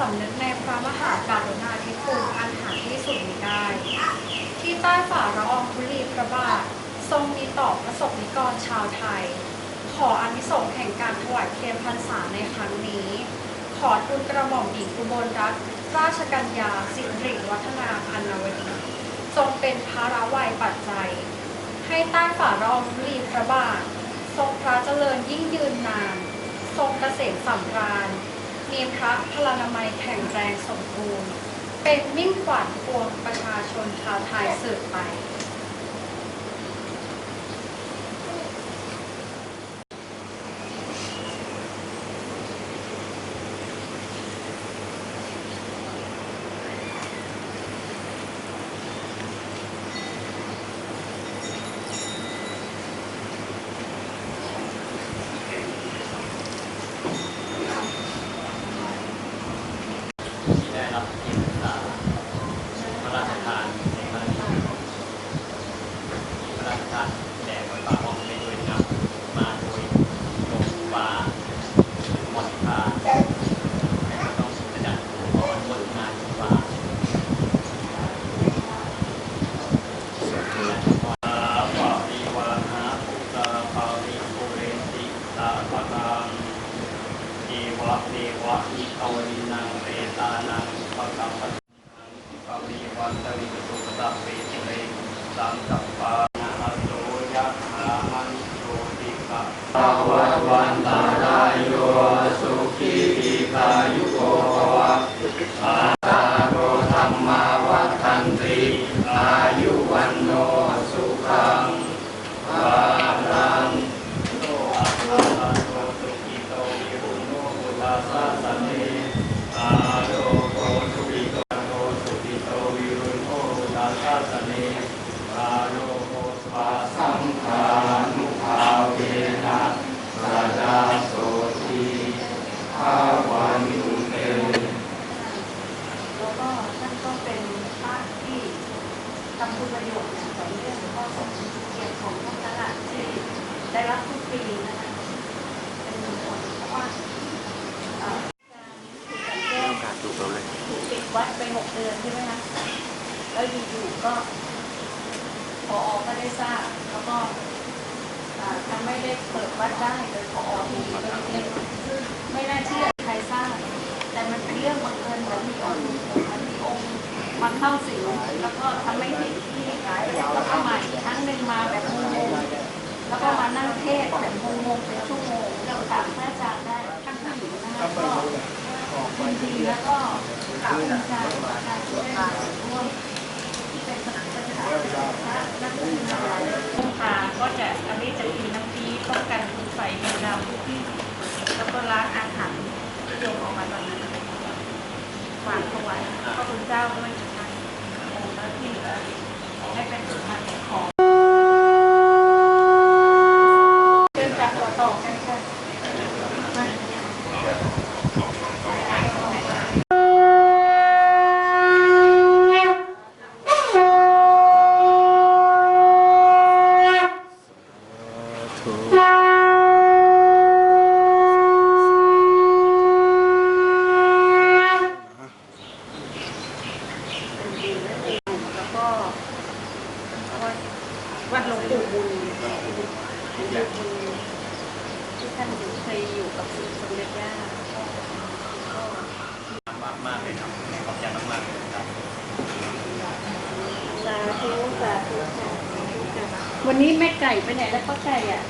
สำนึกในพระมหากรุณาธิคุณอันหาที่สุดมิได้ ที่ใต้ฝ่าละอองธุลีพระบาท ทรงมีต่อประสบนิกรชาวไทย ขออานิสงส์แห่งการถวายเทียนพรรษาในครั้งนี้ ขอทูลกระหม่อมหญิงอุบลรัตนราชกัญญาสิริวัฒนาพันนวดีทรงเป็นภาระวัยปัจจัย ให้ใต้ฝ่ารองธุลีพระบาท ทรงพระเจริญยิ่งยืนนาน ทรงเกษมสำราญ มีพระพลานามัยแข็งแรงสมบูรณ์ เป็นมิ่งขวัญปวงประชาชนชาวไทยสืบไป ที่ได้รับเกียรติศึกษาพระราชทานพระราชทานพระราชทานแด่วัดป่าห้องในด้วยนำมาโดยโยมฟ้ามอนิคาและก็ต้องอาจารย์ขออนุโมทนาโยมฟ้าปาริวาหาปุตตาปาริปุเรนติตาปะตัง เอวะเดวะอิตวรินังเปตานังปะกัปปะทังปะริวันตวิตุสัพเปติเร สังกัปปะนะโสยะหามันโยติกะภวะวันตารายโยสุขีติกายุโกภวะอาตาโรธรรมาวัฏันติอายุวันโนสุขังวารัง โตอะระหะโตสุขิโตวิรุณโนปุตตาสสะเนอาโลโกสุขิโตโตสุขิโตวิรุณโนปุตตาสสะเนอาโลโกสวาสังฆานุภาเวนะสัจจาโสทีภาวันตุเต แล้วก็ท่านก็เป็นพระที่ทำคุณประโยชน์อย่างต่อเนื่องแล้วก็สมเกียรติของพระตลาดที่ได้รับทุกปีนะคะเป็นมงคลเพราะว่าเอ่อการแก้ว ถูกต้องเลย ถูกปิดวัดไปหกเดือนใช่ไหมคะ แล้วอยู่ๆก็พอก็ได้ทราบแล้วก็อ่าทำไม่ได้เปิดวัดได้โดยพอมีเล็กๆซึ่งไม่น่าเชื่อใครทราบ แต่มันเป็นเรื่องบังเอิญเหมือนมีองค์มันมีองค์มาเข้าสิงแล้วก็ทำให้ผิดที่แล้วก็มาอีกครั้งหนึ่งมาแบบงงๆแล้วก็มานั่งเทศน์แบบงงๆเป็นชั่วโมงเราถามพระอาจารย์ได้ท่านผู้หญิงนะคะก็ยินดีแล้วก็กราบภูมิใจกับการที่ได้มาร่วม ติพระนักบุญนาผู้พาก็จะอันนี้จะกินน้ำพีป้องกันคุณไฟเงินดำแล้วก็ล้างอาหารที่โยมออกมาตอนนั้นฝากถวายพระคุณเจ้าด้วยนะคะองค์และที่เหลือให้เป็นสุภาพของเชิญจากต่อต่อกันค่ะมาเป็นดีและดีแล้วก็วัด วัดหลวงปู่บุญหลวงปู่บุญที่ท่านอยู่เคยอยู่กับสมเด็จย่าก็มากมากเลยครับขอบใจมากมากเลยครับสาธุสาธุค่ะวันนี้แม่ไก่ไปไหนแล้วป้าไก่อะ